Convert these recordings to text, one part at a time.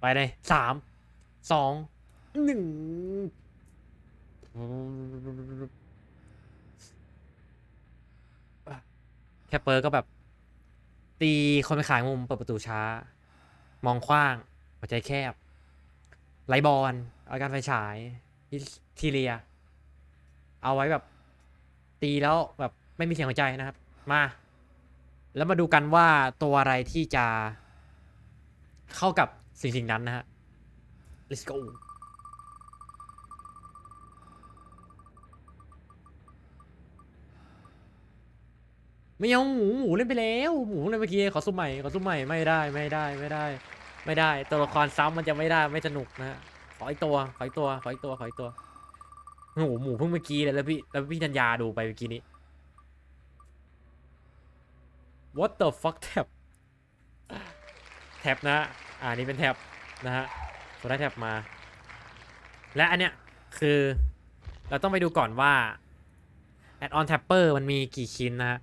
ไปเลยสามสองหนึ่งแค่เปิร์ก็แบบ ตีคนไปขายมุมเปิดประตูช้า มองกว้างหัวใจแคบไลบอลเอาการไฟฉายทีเรีย เอาไว้แบบ ตีแล้วแบบไม่มีเสียงหัวใจนะครับ มา แล้วมาดูกันว่าตัวอะไรที่จะเข้ากับ สิ่งสิ่งนั้นนะฮะ let's go ไม่เอาหมูหมูเล่นไปแล้วหมูเล่นเมื่อกี้ขอสุ่มใหม่ขอสุ่มใหม่ไม่ได้ไม่ได้ไม่ได้ ไม่ได้ ตัวละครซ้ำมันจะไม่ได้ไม่สนุกนะฮะขออีกตัวขออีกตัวขออีกตัวขออีกตัวโอ้โหหมูเพิ่งเมื่อกี้เลยแล้วพี่แล้วพี่ธัญญาดูไปเมื่อกี้นี้ what the fuck แท็บแท็บนะ อ่านี่เป็นแท็บนะฮะเราได้แท็บมา และอันเนี้ยคือเราต้องไปดูก่อนว่า add on tapper มันมีกี่ชิ้นนะฮะ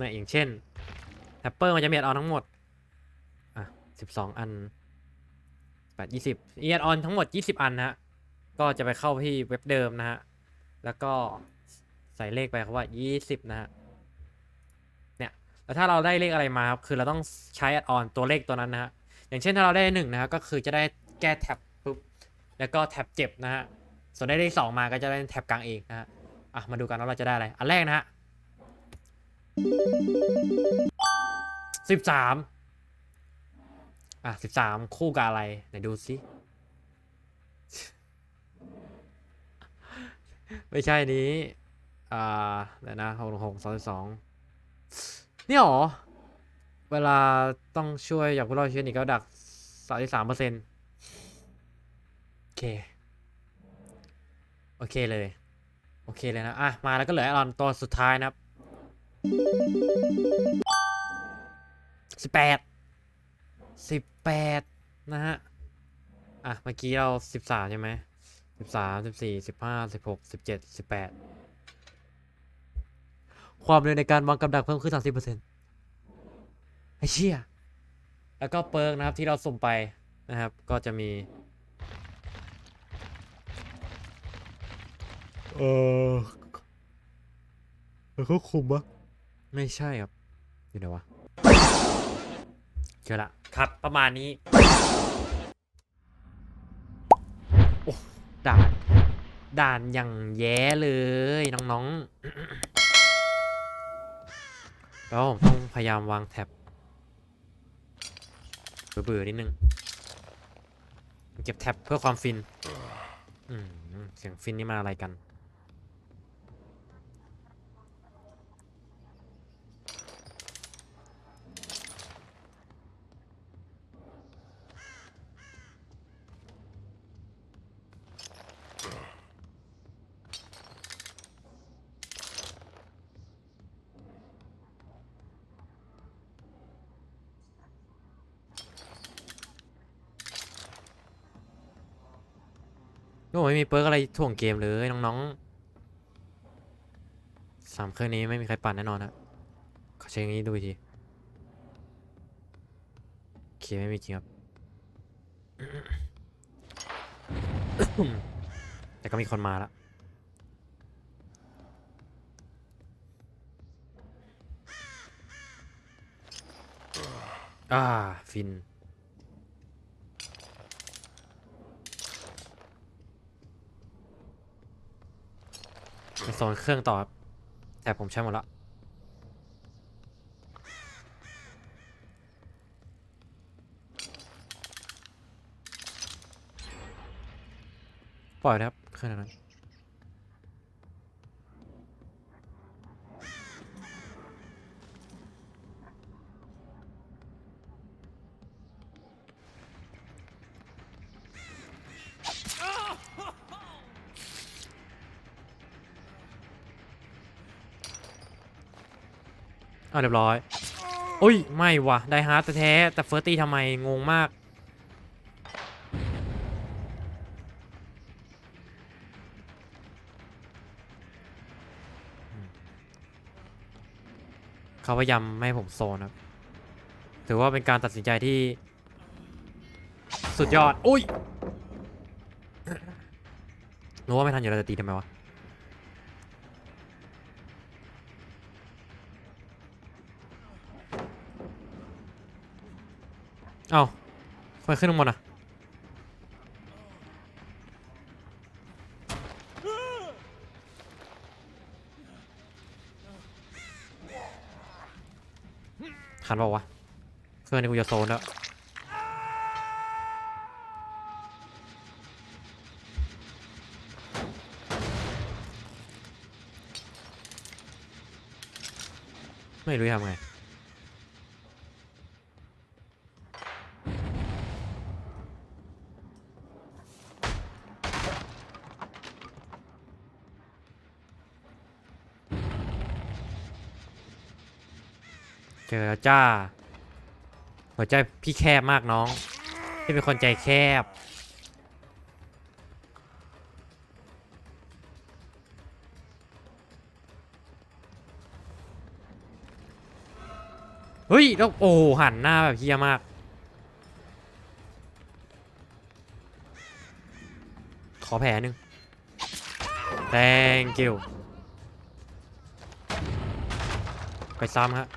นะอย่างเช่น tapper มันจะมี add on ทั้งหมด อะสิบสองอันแปดยี่สิบ add on ทั้งหมดยี่สิบอันนะฮะ ก็จะไปเข้าที่เว็บเดิมนะฮะ แล้วก็ใส่เลขไปครับว่ายี่สิบนะฮะ แล้วถ้าเราได้เลขอะไรมาครับคือเราต้องใช้ add on ตัวเลขตัวนั้นนะฮะอย่างเช่นถ้าเราได้หนึ่งนะฮะก็คือจะได้แก้แท็บปุ๊บแล้วก็แท็บเจ็บนะฮะส่วนได้เลขสองมาก็จะได้แท็บกลางเองนะฮะอะมาดูกันว่าเราจะได้อะไรอันแรกนะฮะสิบสามอะสิบสามคู่กับอะไรไหนดูสิไม่ใช่นี้ อ่าเดี๋ยวนะหกหกสองสอง นี่หรอ เวลาต้องช่วยอยากผู้รอดชีวิตอีกก็ดักสามสามเปอร์เซ็นต์โอเค โอเคเลย โอเคเลยนะ อะ มาแล้วก็เหลืออรอนตัวสุดท้ายนะครับสิบแปดสิบแปดนะฮะ อะ เมื่อกี้เราสิบสามใช่ไหมสิบสามสิบสี่สิบห้าสิบหกสิบเจ็ดสิบแปดความเร็วในการวางกับดักเพิ่มขึ้นสามสิบเปอร์เซ็นต์ ไอ้เชี่ยแล้วก็เปิร์กนะครับที่เราสุ่มไปนะครับ ก็จะมี เออเขาคุมปะไม่ใช่ครับ อยู่ไหนวะเจอละครับประมาณนี้ โอ้ด่านด่านอย่างแย่เลยน้องๆแล้วผมต้องพยายามวางแท็บ เบื่อๆนิดนึง เก็บแท็บเพื่อความฟิน อืมเสียงฟินนี่มาอะไรกัน ไม่มีเปิร์กอะไรถ่วงเกมเลยน้องๆสามเครื่องนี้ไม่มีใครปั่นแน่นอนฮะขอเช็คอย่างนี้ดูอีกทีโอเคไม่มีจริงครับ แต่ก็มีคนมาแล้วอ่า ฟิน ไปโซนเครื่องต่อครับแต่ผมใช้หมดละปล่อยนะครับเครื่องนั้น อ่าเรียบร้อยอุ้ย ไม่วะได้ฮาร์ดแท้ๆแต่เฟิร์สตีทำไม งงมาก เขาพยายามไม่ให้ผมโซนครับ ถือว่าเป็นการตัดสินใจที่ สุดยอด อุ้ยรู้ว่าไม่ทันอยู่เราจะตีทำไมวะ เอ้าไฟขึ้นข้างบนอะทันเปล่าวะเครื่องนี้กูจะโซนแล้วไม่รู้ทำไง เจอแล้วจ้า หัวใจพี่แคบมากน้องพี่เป็นคนใจแคบ เฮ้ย แล้วโอ้โหหันหน้าแบบเฮี้ยมากขอแผลหนึ่ง thank you ไปซ้ำฮะ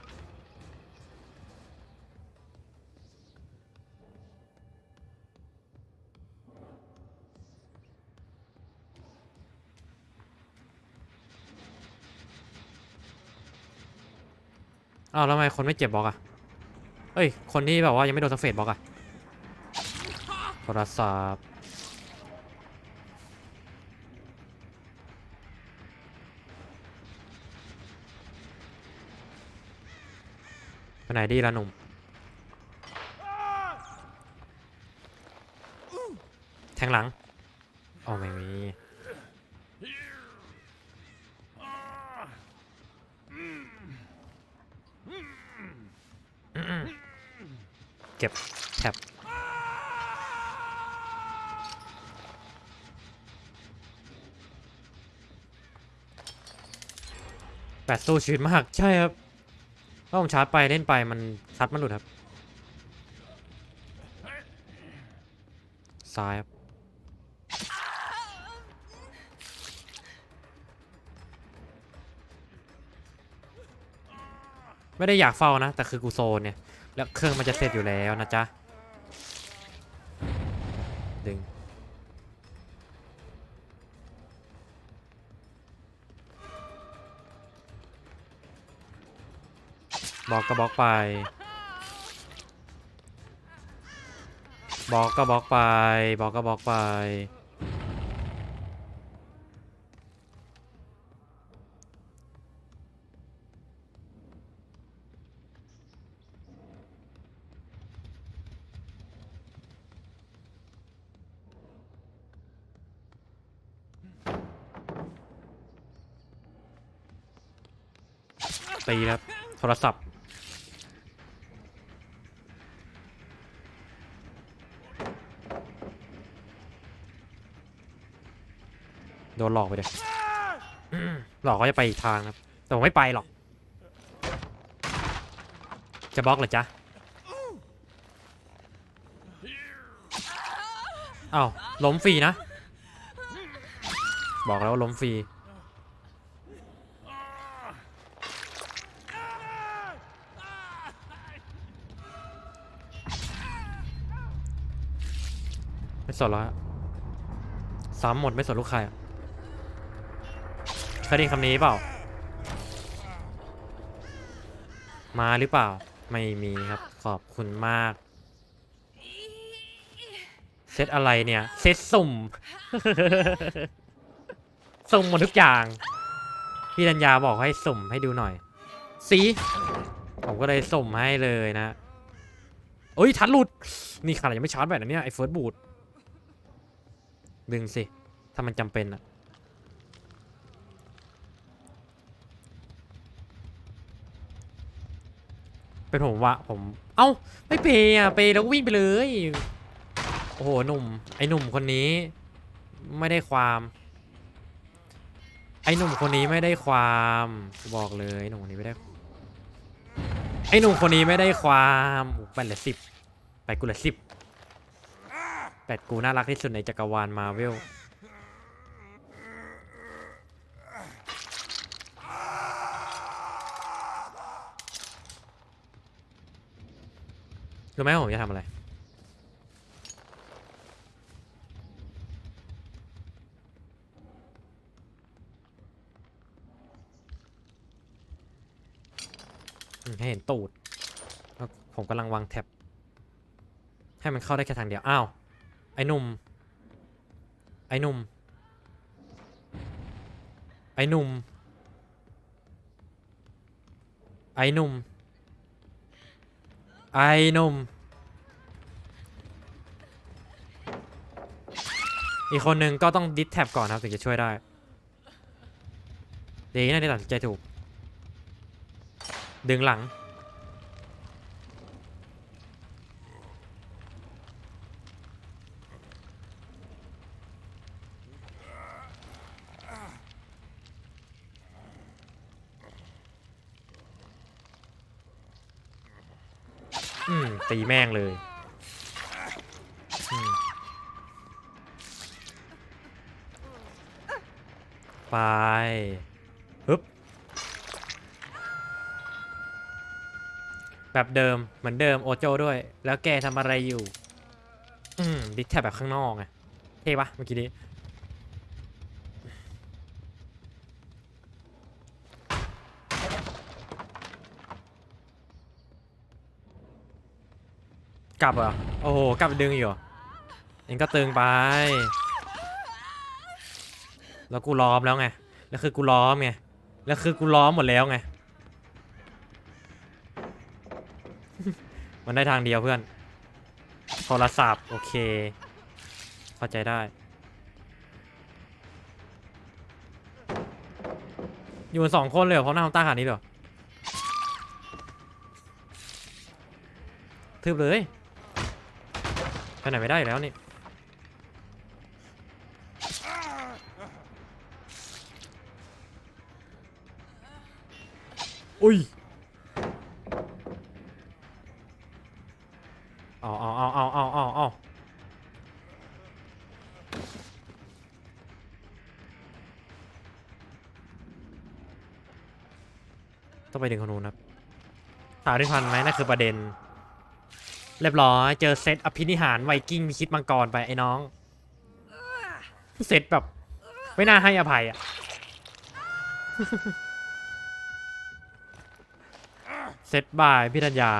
อ้าวแล้วทำไมคนไม่เจ็บบล็อกอะเอ้ย คนที่แบบว่ายังไม่โดนสกเฟดบล็อกอะโทรศัพท์ไปไหนดีล่ะหนุ่มแทงหลังอ๋อไม่มี เก็บแท็บแปดสู้ชีวิตมาก ใช่ครับถ้าผมชาร์จไปเล่นไปมันซัดมันหลุดครับ ซ้ายครับไม่ได้อยากเฝ้านะ แต่คือกูโซนเนี่ย แล้วเครื่องมันจะเสร็จอยู่แล้วนะจ๊ะ ดึง บอกก็บอกไป บอกก็บอกไป บอกก็บอกไป ตีครับ โทรศัพท์ โดนหลอกไปเลยหลอกก็จะไปอีกทางครับ แต่ผมไม่ไปหรอก จะบล็อกเหรอจ๊ะอ้าวล้มฟรีนะ บอกแล้วว่าล้มฟรี สนแล้วฮะซ้ำหมดไม่สนลูกใครเคยได้คำนี้เปล่า มาหรือเปล่า ไม่มีครับ ขอบคุณมาก เซตอะไรเนี่ย เซตสุ่ม สุ่มหมดทุกอย่าง พี่ดัญญาบอกให้สุ่มให้ดูหน่อย สี ผมก็เลยสุ่มให้เลยนะเอ้ย ทันหลุด นี่ขนาดยังไม่ชาร์จแบตนะเนี่ย ไอ้เฟิร์สบูท ดึงสิ ถ้ามันจำเป็นอะเป็นผมวะผม เอ้า ไม่เปย์อะเปย์แล้วก็วิ่งไปเลย โอ้โห หนุ่ม ไอ้หนุ่มคนนี้ ไม่ได้ความ ไอ้หนุ่มคนนี้ไม่ได้ความ บอกเลยหนุ่มคนนี้ไม่ได้ ไอ้หนุ่มคนนี้ไม่ได้ความโอ้แปเลือสิบแปกูเลือสิบ แปดกูน่ารักที่สุดในจักรวาลมาเวลรู้ไหมผมจะทำอะไรให้เห็นตูด ผมกำลังวางแท็บ ให้มันเข้าได้แค่ทางเดียว อ้าว ไอ้หนุ่ม ไอ้หนุ่ม ไอ้หนุ่ม ไอ้หนุ่ม ไอ้หนุ่ม อีกคนหนึ่งก็ต้องดิสแท็บก่อนครับถึงจะช่วยได้ ดีนะที่ตัดสินใจถูก ดึงหลัง อืมตีแม่งเลยไปฮึบแบบเดิมเหมือนเดิมโอโจด้วย แล้วแกทำอะไรอยู่ อืมดิสแทบแบบข้างนอกไงเท่ปะเมื่อกี้นี้ กลับเหรอโอ้โหกลับดึงอยู่เองก็ตึงไป แล้วกูล้อมแล้วไงแล้วคือกูล้อมไงแล้วคือกูล้อมหมดแล้วไงมันได้ทางเดียวเพื่อนโทรศัพท์โอเคเข้าใจได้อยู่กันสองคนเลยเหรอเพราะหน้าของตาขนาดนี้เหรอทึบเลย ไปไหนไม่ได้แล้วนี่อุ้ยเอาเอาเอาเอาเอาเอาเอาต้องไปดึงคนนู้นครับถามที่พันไหมนั่นคือประเด็น เรียบร้อย เจอเซตอภินิหารไวกิ้งมีคิดมังกรไปไอ้น้อง เซตแบบ ไม่น่าให้อภัยอะ เซตบายพี่ธัญญา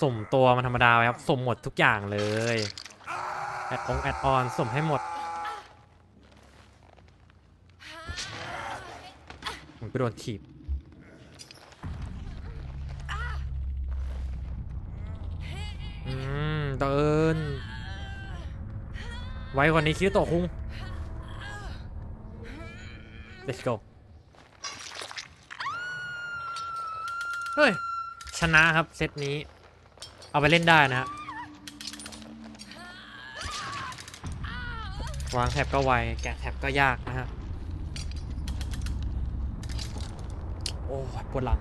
สมตัวมันธรรมดาไว้ครับ สมหมดทุกอย่างเลย แอดองแอดออนสมให้หมด มันไปโดนถีบอืมเดิน ไว้กว่านี้คิดโตะคุง let's go เฮ้ย ชนะครับ เซตนี้ เอาไปเล่นได้นะฮะวางแท็บก็ไว แกะแท็บก็ยากนะฮะ โอ้ยปวดหลัง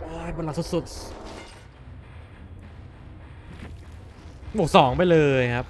โอ้ยปวดหลังสุดๆบวกสองไปเลยครับ